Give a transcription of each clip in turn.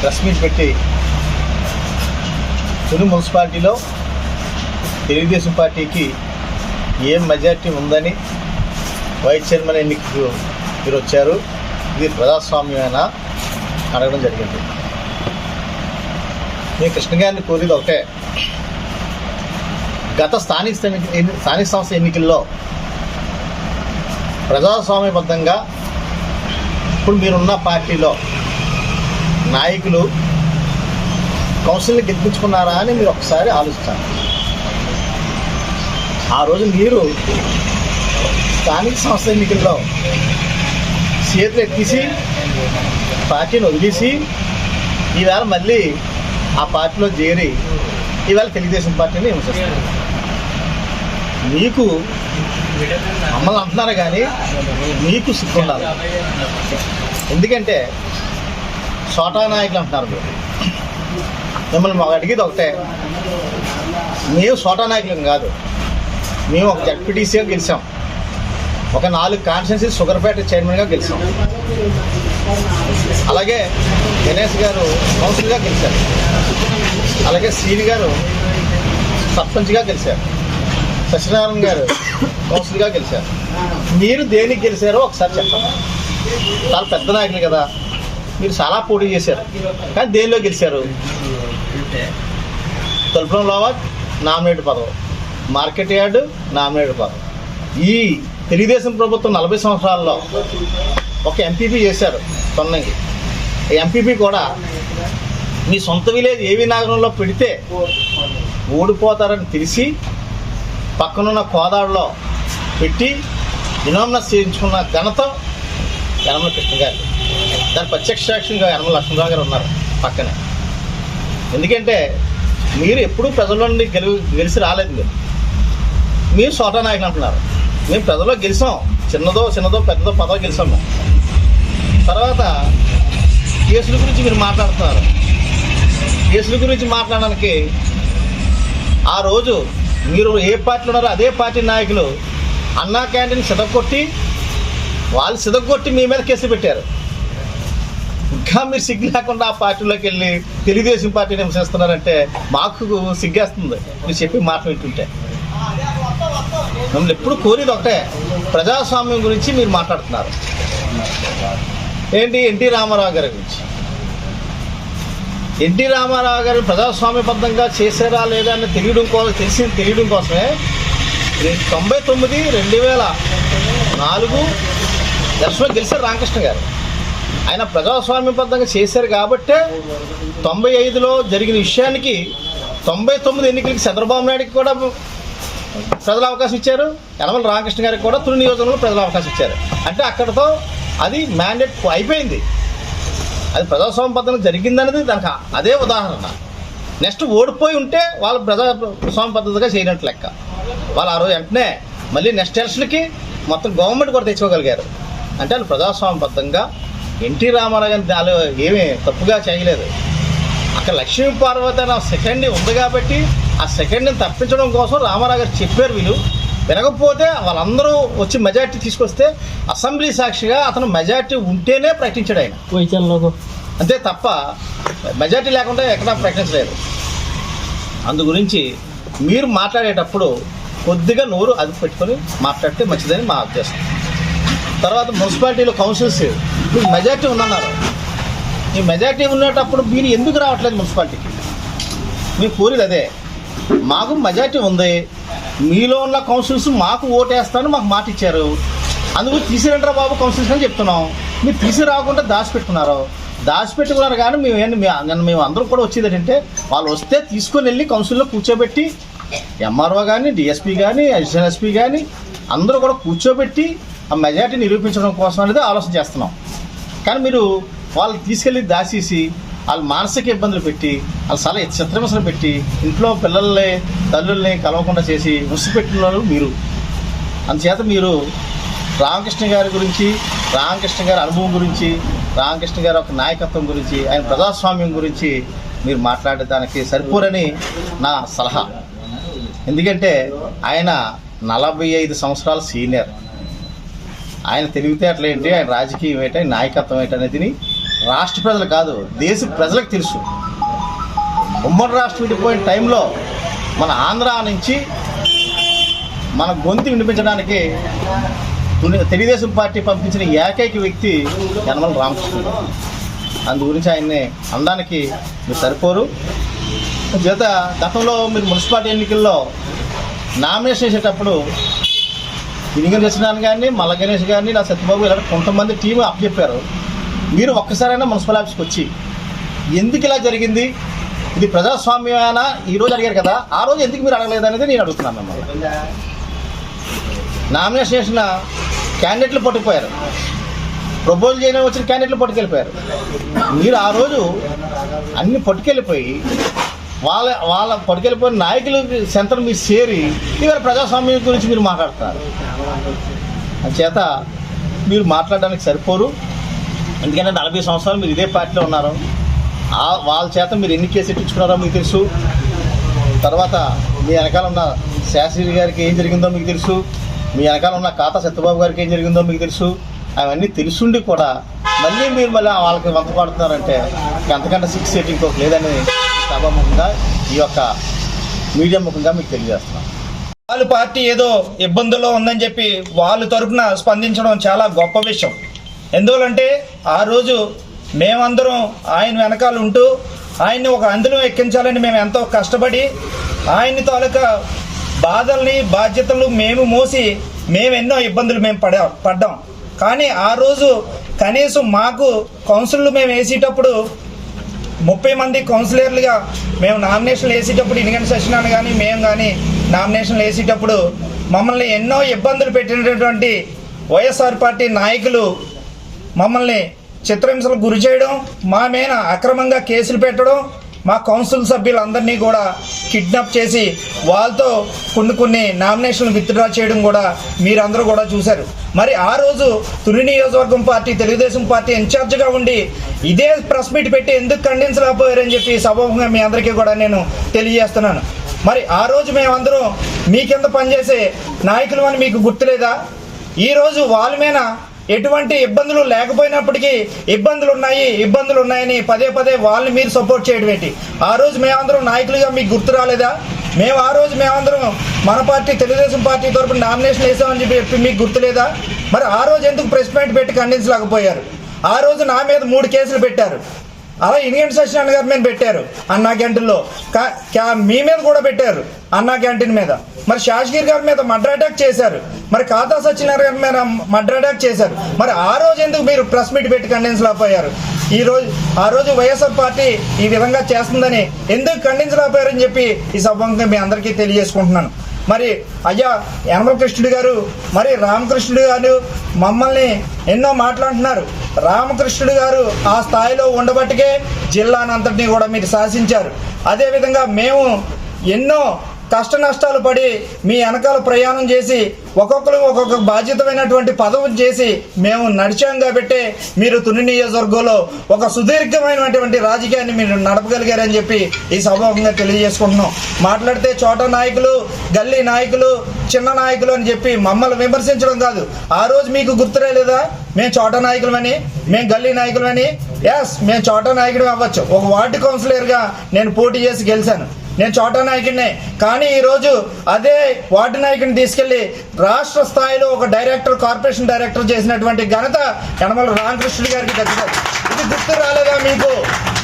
Press meet పెట్టి తుని మున్సిపాలిటీలో తెలుగుదేశం పార్టీకి ఏం మెజార్టీ ఉందని వైస్ చైర్మన్ ఎన్నికకు మీరు వచ్చారు. ఇది ప్రజాస్వామ్యమేనా అడగడం జరిగింది. నేను కృష్ణ గారిని కోరేది ఒకటే. గత స్థానిక స్థానిక సంస్థ ఎన్నికల్లో ప్రజాస్వామ్యబద్ధంగా ఇప్పుడు మీరున్న పార్టీలో నాయకులు కౌన్సిల్ని గెలిపించుకున్నారా అని మీరు ఒకసారి ఆలోచిస్తారు ఆ రోజు మీరు స్థానిక సంస్థ ఎన్నికల్లో చేతులు ఎత్తేసి పార్టీని వదిలేసి ఈవేళ మళ్ళీ ఆ పార్టీలో చేరి ఈవేళ తెలుగుదేశం పార్టీని హింసిస్తారు మీకు మమ్మల్ని అంటున్నారు కానీ మీకు సిగ్గు ఉండాలి. ఎందుకంటే చోటా నాయకులు అంటున్నారు మీరు. మిమ్మల్ని మాకు అడిగేది ఒకటే. మేము సోటా నాయకులం కాదు. మేము ఒక జడ్పీటీసీగా గెలిచాం. ఒక నాలుగు కాన్స్టిట్యున్సీ షుగర్పేట చైర్మన్గా గెలిచాం. అలాగే గణేష్ గారు కౌన్సిల్గా గెలిచారు. అలాగే సీని గారు సర్పంచ్గా గెలిచారు. సత్యనారాయణ గారు కౌన్సిల్గా గెలిచారు. మీరు దేనికి గెలిచారో ఒకసారి చెప్పండి. చాలా పెద్ద నాయకులు కదా. మీరు చాలా పోటీ చేశారు. కానీ దేనిలో గెలిచారు? తలుపులంలో నామినేట్ పదవి. మార్కెట్ యార్డు నామినేట్ పదవి. ఈ తెలుగుదేశం ప్రభుత్వం నలభై సంవత్సరాల్లో ఒక ఎంపీపీ చేశారు తొన్నంగి ఎంపీపీ కూడా మీ సొంత విలేజ్ ఏవి నగరంలో పెడితే ఓడిపోతారని తెలిసి పక్కనున్న కోదాడులో పెట్టి ఇనామినస్ చేయించుకున్న ఘనత యనమల కృష్ణ గారు దాని ప్రత్యక్ష సాక్షిగా యనమల లక్ష్మీరావు గారు ఉన్నారు పక్కనే. ఎందుకంటే మీరు ఎప్పుడూ ప్రజల నుండి గెలు గెలిచి రాలేదు మీరు. మీరు సోటా నాయకులు అంటున్నారు. మేము ప్రజల్లో గెలిచాం. చిన్నదో చిన్నదో పెద్దదో పదో గెలిచాము తర్వాత కేసుల గురించి మీరు మాట్లాడుతున్నారు. కేసుల గురించి మాట్లాడడానికి ఆ రోజు మీరు ఏ పార్టీలో ఉన్నారో అదే పార్టీ నాయకులు అన్నా క్యాంటీన్ సిదగొట్టి వాళ్ళు సిదగొట్టి మీ మీద కేసు పెట్టారు. ఇంకా మీరు సిగ్గు లేకుండా ఆ పార్టీలోకి వెళ్ళి తెలుగుదేశం పార్టీని హింసిస్తున్నారంటే మాకు సిగ్గేస్తుంది. మీరు చెప్పి మాట వింటుంటే. మిమ్మల్ని ఎప్పుడు కోరేది ఒకటే. ప్రజాస్వామ్యం గురించి మీరు మాట్లాడుతున్నారు. ఏంటి ఎన్టీ రామారావు గారి గురించి? ఎన్టీ రామారావు గారిని ప్రజాస్వామ్యబద్ధంగా చేశారా లేదా అని తెలియడం కోసం తెలిసి తెలియడం కోసమే తొంభై తొమ్మిది రెండు వేల నాలుగు దర్శనం గెలిచారు రామకృష్ణ గారు. ఆయన ప్రజాస్వామ్యబద్ధంగా చేశారు కాబట్టే తొంభై ఐదులో జరిగిన విషయానికి తొంభై తొమ్మిది ఎన్నికలకి చంద్రబాబు నాయుడికి కూడా ప్రజలు అవకాశం ఇచ్చారు. యనమల రామకృష్ణ గారికి కూడా తుని నియోజకవర్గంలో ప్రజలు అవకాశం ఇచ్చారు. అంటే అక్కడతో అది మ్యాండేట్ అయిపోయింది. అది ప్రజాస్వామ్య పద్ధతిలో జరిగిందనేది దానికి అదే ఉదాహరణ. నెక్స్ట్ ఓడిపోయి ఉంటే వాళ్ళు ప్రజాస్వామ్య పద్ధతిగా చేయనట్టు లెక్క. వాళ్ళు ఆ రోజు వెంటనే మళ్ళీ నెక్స్ట్ ఎలక్షన్కి మొత్తం గవర్నమెంట్ కూడా తెచ్చుకోగలిగారు. అంటే వాళ్ళు ప్రజాస్వామ్యబద్ధంగా ఎన్టీ రామారావు గారిని ఏమీ తప్పుగా చేయలేదు. అక్కడ లక్ష్మీ పార్వతి అనే సెకండ్ ఉంది కాబట్టి ఆ సెకండ్ని తప్పించడం కోసం రామారావు గారు చెప్పారు వీళ్ళు. వినకపోతే వాళ్ళందరూ వచ్చి మెజార్టీ తీసుకొస్తే అసెంబ్లీ సాక్షిగా అతను మెజార్టీ ఉంటేనే ప్రకటించాడు ఆయన. అంతే తప్ప మెజార్టీ లేకుండా ఎక్కడా ప్రకటించలేదు. అందు గురించి మీరు మాట్లాడేటప్పుడు కొద్దిగా నోరు అది పెట్టుకొని మాట్లాడితే మంచిదని మా ఉద్దేశం. తర్వాత మున్సిపాలిటీలో కౌన్సిల్స్ మీకు మెజార్టీ ఉందన్నారు. ఈ మెజార్టీ ఉన్నప్పుడు మీరు ఎందుకు రావట్లేదు మున్సిపాలిటీకి? మేము కోరిది అదే. మాకు మెజార్టీ ఉంది. మీలో ఉన్న కౌన్సిల్స్ మాకు ఓటేస్తారని మాకు మాట ఇచ్చారు. అందుకు తీసిరంటారా బాబు కౌన్సిల్స్ అని చెప్తున్నాం. మీరు తీసిరాకుండా దాచిపెట్టుకున్నారు. దాచిపెట్టుకున్నారు కానీ మేము ఏంటి? మీ- మేము అందరం కూడా వచ్చేది ఏంటంటే వాళ్ళు వస్తే తీసుకొని వెళ్ళి కౌన్సిల్లో కూర్చోబెట్టి ఎంఆర్ఓ కానీ డిఎస్పీ కానీ అడిషనల్ ఎస్పీ కానీ అందరూ కూడా కూర్చోబెట్టి ఆ మెజార్టీ నిరూపించడం కోసం అనేది ఆలోచన చేస్తున్నాం. కానీ మీరు వాళ్ళు తీసుకెళ్ళి దాచేసి వాళ్ళు మానసిక ఇబ్బందులు పెట్టి వాళ్ళు చాలా చిత్రహింసలు పెట్టి ఇంట్లో పిల్లల్ని తల్లుల్ని కలవకుండా చేసి ముసిపెట్టిన వాళ్ళు మీరు. అందుచేత మీరు రామకృష్ణ గారి గురించి రామకృష్ణ గారి అనుభవం గురించి రామకృష్ణ గారి ఒక నాయకత్వం గురించి ఆయన ప్రజాస్వామ్యం గురించి మీరు మాట్లాడేదానికి సరిపోరని నా సలహా. ఎందుకంటే ఆయన నలభై ఐదు సంవత్సరాల సీనియర్. ఆయన తెలివితేటలు ఏంటి ఆయన రాజకీయం ఏంటి? ఆయన నాయకత్వం ఏంటి అనేది రాష్ట్ర ప్రజలు కాదు దేశ ప్రజలకు తెలుసు. ఉమ్మడి రాష్ట్రం విడిపోయిన టైంలో మన ఆంధ్ర నుంచి మన గొంతు వినిపించడానికి తెలుగుదేశం పార్టీ పంపించిన ఏకైక వ్యక్తి యనమల రామకృష్ణ అందు గురించి ఆయన్ని అనడానికి మీరు సరిపోరు. చేత గతంలో మీరు మున్సిపాలిటీ ఎన్నికల్లో నామినేషన్ చేసేటప్పుడు ఇనిగన్ చేసినాను కానీ మల్ల గణేష్ గారిని నా సత్యబాబు ఇలా కొంతమంది టీం అప్పచెప్పారు మీరు ఒక్కసారైనా మున్సిపల్ ఆఫీస్కి వచ్చి ఎందుకు ఇలా జరిగింది? ఇది ప్రజాస్వామ్యమేనా ఈ రోజు అడిగారు కదా ఆ రోజు ఎందుకు మీరు అడగలేదు అనేది నేను అడుగుతున్నాను మిమ్మల్ని. నామినేషన్ చేసిన క్యాండిడేట్లు పట్టుకుపోయారు. ప్రపోజల్ చేయడం వచ్చిన క్యాండిడేట్లు పట్టుకెళ్ళిపోయారు. మీరు ఆ రోజు అన్ని పట్టుకెళ్ళిపోయి వాళ్ళ వాళ్ళ పట్టుకెళ్ళిపోయిన నాయకులు సెంటర్ మీరు చేరి ఇవాళ ప్రజాస్వామ్యం గురించి మీరు మాట్లాడతారు. చేత మీరు మాట్లాడడానికి సరిపోరు. ఎందుకంటే నలభై సంవత్సరాలు మీరు ఇదే పార్టీలో ఉన్నారు. వాళ్ళ చేత మీరు ఎన్ని కేసు ఎట్టించుకున్నారో మీకు తెలుసు. తర్వాత మీ వెనకాల ఉన్న శాస్త్రి గారికి ఏం జరిగిందో మీకు తెలుసు. మీ వెనకాల ఉన్న ఖాతా సత్యబాబు గారికి ఏం జరిగిందో మీకు తెలుసు. అవన్నీ తెలుసుండి కూడా మళ్ళీ మీరు మళ్ళీ వాళ్ళకి వంత పడుతున్నారంటే ఎంతకంటే సిక్స్ ఎయిట్ ఇంకొక లేదని సభాముఖంగా ఈ యొక్క మీడియా ముఖంగా మీకు తెలియజేస్తున్నాం. వాళ్ళ పార్టీ ఏదో ఇబ్బందుల్లో ఉందని చెప్పి వాళ్ళ తరపున స్పందించడం చాలా గొప్ప విషయం. ఎందువలంటే ఆ రోజు మేమందరం ఆయన వెనకాల ఉంటూ ఆయన్ని ఒక అందులో ఎక్కించాలని మేము ఎంతో కష్టపడి ఆయన్ని తాలూకా బాధల్ని బాధ్యతలు మేము మోసి మేము ఎన్నో ఇబ్బందులు మేము పడా పడ్డాం. కానీ ఆ రోజు కనీసం మాకు కౌన్సిల్ మేము వేసేటప్పుడు ముప్పై మంది కౌన్సిలర్లుగా మేము నామినేషన్లు వేసేటప్పుడు ఇనిగంటి సత్యనారాయణ కానీ మేము కానీ నామినేషన్లు వేసేటప్పుడు మమ్మల్ని ఎన్నో ఇబ్బందులు పెట్టినటువంటి వైఎస్ఆర్ పార్టీ నాయకులు మమ్మల్ని చిత్రహింసలకు గురి చేయడం మా మీద అక్రమంగా కేసులు పెట్టడం మా కౌన్సిల్ సభ్యులందరినీ కూడా కిడ్నాప్ చేసి వాళ్ళతో కొన్ని కొన్ని నామినేషన్లు విత్డ్రా చేయడం కూడా మీరందరూ కూడా చూశారు. మరి ఆ రోజు తుని నియోజకవర్గం పార్టీ తెలుగుదేశం పార్టీ ఇన్ఛార్జ్గా ఉండి ఇదే ప్రెస్ మీట్ పెట్టి ఎందుకు ఖండించలేకపోయారని చెప్పి సభముఖంగా మీ అందరికీ కూడా నేను తెలియజేస్తున్నాను. మరి ఆ రోజు మేమందరం మీ కింద పనిచేసే నాయకులు అని మీకు గుర్తులేదా? ఈ రోజు వాళ్ళ మీద ఎటువంటి ఇబ్బందులు లేకపోయినప్పటికీ ఇబ్బందులు ఉన్నాయి ఇబ్బందులు ఉన్నాయని పదే పదే వాళ్ళని మీరు సపోర్ట్ చేయడం ఏంటి? ఆ రోజు మేమందరం నాయకులుగా మీకు గుర్తు రాలేదా? మేము ఆ రోజు మేమందరం మన పార్టీ తెలుగుదేశం పార్టీ తరపున నామినేషన్ వేసామని చెప్పి చెప్పి మీకు గుర్తులేదా మరి ఆ రోజు ఎందుకు ప్రెస్ మీట్ పెట్టి ఖండించలేకపోయారు? ఆ రోజు నా మీద మూడు కేసులు పెట్టారు. అలా ఇండియన్ సత్యనారాయణ గారి మీద పెట్టారు అన్నా క్యాంటీన్లో. క్యా- మీ మీద కూడా పెట్టారు అన్నా క్యాంటీన్ మీద. మరి శాసగిరి గారి మీద మర్డర్ అటాక్ చేశారు. మరి ఖాతా సత్యనారాయణ గారి మీద మర్డర్ అటాక్ చేశారు. మరి ఆ రోజు ఎందుకు మీరు ప్రెస్ మీట్ పెట్టి ఖండించలేకపోయారు ఈ రోజు ఆ రోజు వైఎస్ఆర్ పార్టీ ఈ విధంగా చేస్తుందని ఎందుకు ఖండించలేకపోయారని చెప్పి ఈ సభంగా మీ అందరికీ తెలియజేసుకుంటున్నాను. మరి అయ్యా యనమల కృష్ణుడు గారు మరి రామకృష్ణుడు గారు మమ్మల్ని ఎన్నో మాట్లాడుతున్నారు. రామకృష్ణుడు గారు ఆ స్థాయిలో ఉండబట్టికే జిల్లానంతటినీ కూడా మీరు శాసించారు. అదేవిధంగా మేము ఎన్నో కష్ట నష్టాలు పడి మీ వెనకాల ప్రయాణం చేసి ఒక్కొక్కరు ఒక్కొక్క బాధ్యతమైనటువంటి పదవి చేసి మేము నడిచాం కాబట్టి మీరు తుని నియోజకవర్గంలో ఒక సుదీర్ఘమైనటువంటి రాజకీయాన్ని మీరు నడపగలిగారని చెప్పి ఈ సభాముఖంగా తెలియజేసుకుంటున్నాం. మాట్లాడితే చోట నాయకులు గల్లీ నాయకులు చిన్న నాయకులు అని చెప్పి మమ్మల్ని విమర్శించడం కాదు. ఆ రోజు మీకు గుర్తురాలేదా? మేము చోట నాయకులమని మేము గల్లీ నాయకులమని? ఎస్ మేము చోట నాయకుడు అవ్వచ్చు. ఒక వార్డు కౌన్సిలర్గా నేను పోటీ చేసి గెలిచాను. నేను చోటా నాయకుడినే. కానీ ఈరోజు అదే వార్డు నాయకుడిని తీసుకెళ్ళి రాష్ట్ర స్థాయిలో ఒక డైరెక్టర్ కార్పొరేషన్ డైరెక్టర్ చేసినటువంటి ఘనత యనమల రామకృష్ణుడి గారికి దక్కుతుంది ఇది గుర్తు రాలేదా మీకు?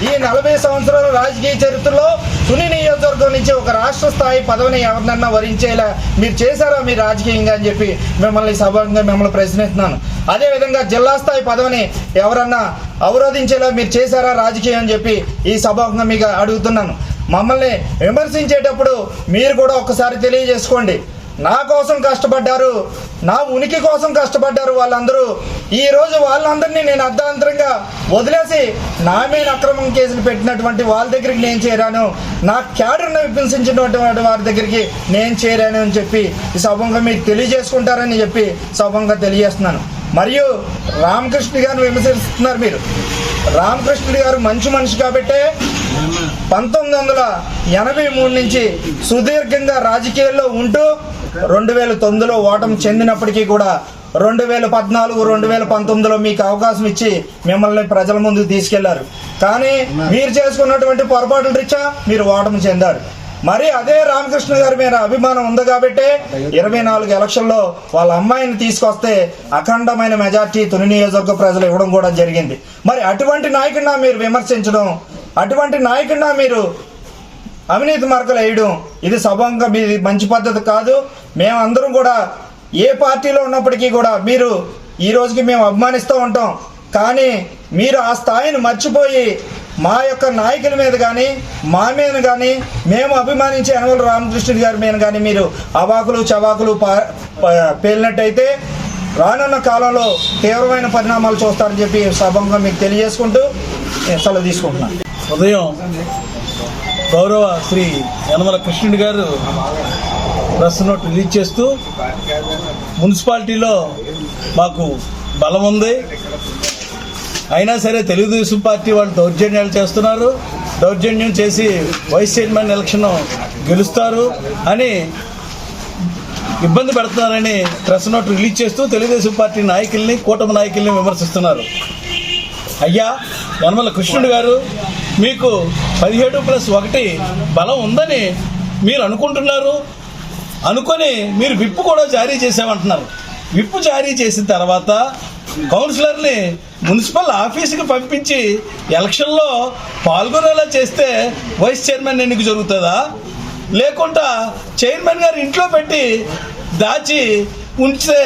ఈ నలభై సంవత్సరాల రాజకీయ చరిత్రలో తుని నియోజకవర్గం నుంచి ఒక రాష్ట్ర స్థాయి పదవిని ఎవరినన్నా వరించేలా మీరు చేశారా మీ రాజకీయంగా అని చెప్పి మిమ్మల్ని సభంగా మిమ్మల్ని ప్రశ్నిస్తున్నాను. అదేవిధంగా జిల్లా స్థాయి పదవిని ఎవరన్నా అవరోధించేలా మీరు చేశారా రాజకీయం అని చెప్పి ఈ సభంగా మీకు అడుగుతున్నాను. మమ్మల్ని విమర్శించేటప్పుడు మీరు కూడా ఒక్కసారి తెలియజేసుకోండి. నా కోసం కష్టపడ్డారు నా ఉనికి కోసం కష్టపడ్డారు వాళ్ళందరూ. ఈ రోజు వాళ్ళందరినీ నేను అర్ధాంతరంగా వదిలేసి నా మీద అక్రమం కేసులు పెట్టినటువంటి వాళ్ళ దగ్గరికి నేను చేరాను. నా క్యాడర్ను విమర్శించినటువంటి వారి దగ్గరికి నేను చేరాను అని చెప్పి ఈ సభంగా మీకు తెలియజేసుకుంటారని చెప్పి సభంగా తెలియజేస్తున్నాను. మరియు రామకృష్ణ గారిని విమర్శిస్తున్నారు మీరు. రామకృష్ణుడి గారు మంచి మనిషి కాబట్టే పంతొమ్మిది వందల ఎనభై మూడు నుంచి సుదీర్ఘంగా రాజకీయాల్లో ఉంటూ రెండు వేల తొమ్మిదిలో ఓటమి చెందినప్పటికీ కూడా రెండు వేల పద్నాలుగు రెండు వేల పంతొమ్మిదిలో మీకు అవకాశం ఇచ్చి మిమ్మల్ని ప్రజల ముందుకు తీసుకెళ్ళారు. కానీ మీరు చేసుకున్నటువంటి పొరపాట్ల రీత్యా మీరు ఓటమి చెందారు. మరి అదే రామకృష్ణ గారి మీద అభిమానం ఉంది కాబట్టి ఇరవై నాలుగు ఎలక్షన్లో వాళ్ళ అమ్మాయిని తీసుకొస్తే అఖండమైన మెజార్టీ తుని నియోజకవర్గ ప్రజలు ఇవ్వడం కూడా జరిగింది. మరి అటువంటి నాయకుడినా మీరు విమర్శించడం అటువంటి నాయకుడినా మీరు అవినీతి మార్కులు వేయడం ఇది సభంగా మీది మంచి పద్ధతి కాదు. మేమందరం కూడా ఏ పార్టీలో ఉన్నప్పటికీ కూడా మీరు ఈ రోజుకి మేము అభిమానిస్తూ ఉంటాం. కానీ మీరు ఆ స్థాయిని మర్చిపోయి మా యొక్క నాయకుల మీద కానీ మా మీద కానీ మేము అభిమానించే యనమల రామకృష్ణుడి గారి మీద కానీ మీరు అవాకులు చవాకులు పా పేలినట్టయితే రానున్న కాలంలో తీవ్రమైన పరిణామాలు చూస్తారని చెప్పి సభంగా మీకు తెలియజేసుకుంటూ నేను సెలవు తీసుకుంటున్నాను ఉదయం గౌరవ శ్రీ యనమల కృష్ణుడి గారు ప్రెస్ నోట్ రిలీజ్ చేస్తూ మున్సిపాలిటీలో మాకు బలం ఉంది. అయినా సరే తెలుగుదేశం పార్టీ వాళ్ళు దౌర్జన్యాలు చేస్తున్నారు. దౌర్జన్యం చేసి వైస్ చైర్మన్ ఎలక్షన్ గెలుస్తారు అని ఇబ్బంది పెడుతున్నారని ప్రెస్ నోట్ రిలీజ్ చేస్తూ తెలుగుదేశం పార్టీ నాయకుల్ని కూటమి నాయకుల్ని విమర్శిస్తున్నారు. అయ్యా యనమల కృష్ణుడు గారు మీకు పదిహేడు ప్లస్ ఒకటి బలం ఉందని మీరు అనుకుంటున్నారు. అనుకొని మీరు విప్పు కూడా జారీ చేసామంటున్నారు విప్పు జారీ చేసిన తర్వాత కౌన్సిలర్ని మున్సిపల్ ఆఫీస్కి పంపించి ఎలక్షన్లో పాల్గొనేలా చేస్తే వైస్ చైర్మన్ ఎన్నిక జరుగుతుందా? లేకుండా చైర్మన్ గారు ఇంట్లో పెట్టి దాచి ఉంచితే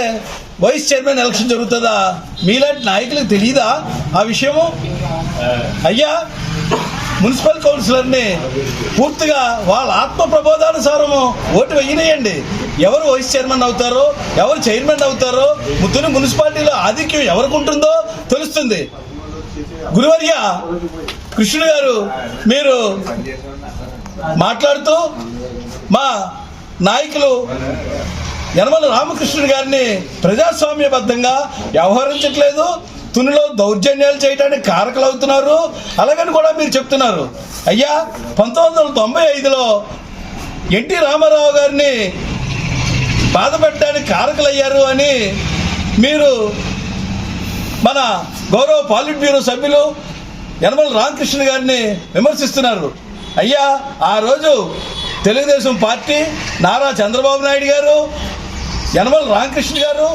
వైస్ చైర్మన్ ఎలక్షన్ జరుగుతుందా? మీలాంటి నాయకులకు తెలియదా ఆ విషయము? అయ్యా మున్సిపల్ కౌన్సిలర్ని పూర్తిగా వాళ్ళ ఆత్మ ప్రబోధానుసారము ఓటు వేయనేయండి. ఎవరు వైస్ చైర్మన్ అవుతారో ఎవరు చైర్మన్ అవుతారో ముత్తూరు మున్సిపాలిటీలో ఆధిక్యం ఎవరికి ఉంటుందో తెలుస్తుంది. గురువర్య కృష్ణుడు గారు మీరు మాట్లాడుతూ మా నాయకులు యనమల రామకృష్ణుడు గారిని ప్రజాస్వామ్యబద్ధంగా వ్యవహరించట్లేదు. తునిలో దౌర్జన్యాలు చేయడానికి కారకులు అవుతున్నారు. అలాగని కూడా మీరు చెప్తున్నారు. అయ్యా పంతొమ్మిది వందల తొంభై ఐదులో ఎన్టీ రామారావు గారిని బాధపెట్టడానికి కారకులయ్యారు అని మీరు మన గౌరవ పాలిట్ బ్యూరో సభ్యులు యనమల రామకృష్ణ గారిని విమర్శిస్తున్నారు. అయ్యా ఆ రోజు తెలుగుదేశం పార్టీ నారా చంద్రబాబు నాయుడు గారు యనమల రామకృష్ణ గారు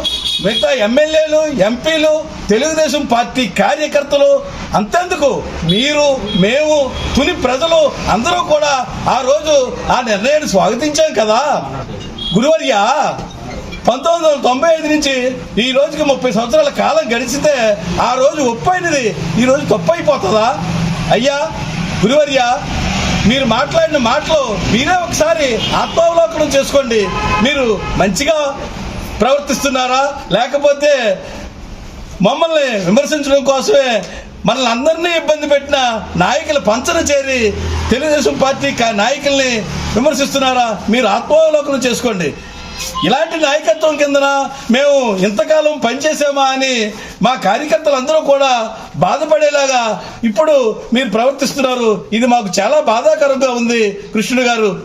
మిగతా ఎమ్మెల్యేలు ఎంపీలు తెలుగుదేశం పార్టీ కార్యకర్తలు అంతెందుకు? మీరు మేము తుని ప్రజలు అందరూ కూడా ఆ రోజు ఆ నిర్ణయాన్ని స్వాగతించాం కదా. గురువర్యా పంతొమ్మిది వందల తొంభై ఐదు నుంచి ఈ రోజుకి ముప్పై సంవత్సరాల కాలం గడిచితే ఆ రోజు ఒప్పైనది. ఈ రోజు తప్పైపోతుందా? అయ్యా గురువర్య మీరు మాట్లాడిన మాటలు మీరే ఒకసారి ఆత్మావలోకనం చేసుకోండి. మీరు మంచిగా ప్రవర్తిస్తున్నారా? లేకపోతే మమ్మల్ని విమర్శించడం కోసమే మనల్ని అందరినీ ఇబ్బంది పెట్టిన నాయకుల పంచన చేరి తెలుగుదేశం పార్టీ కా- నాయకుల్ని విమర్శిస్తున్నారా? మీరు ఆత్మావలోకనం చేసుకోండి. ఇలాంటి నాయకత్వం కిందన మేము ఇంతకాలం పనిచేసామా అని మా కార్యకర్తలందరూ కూడా బాధపడేలాగా ఇప్పుడు మీరు ప్రవర్తిస్తున్నారు. ఇది మాకు చాలా బాధాకరంగా ఉంది కృష్ణుడు గారు.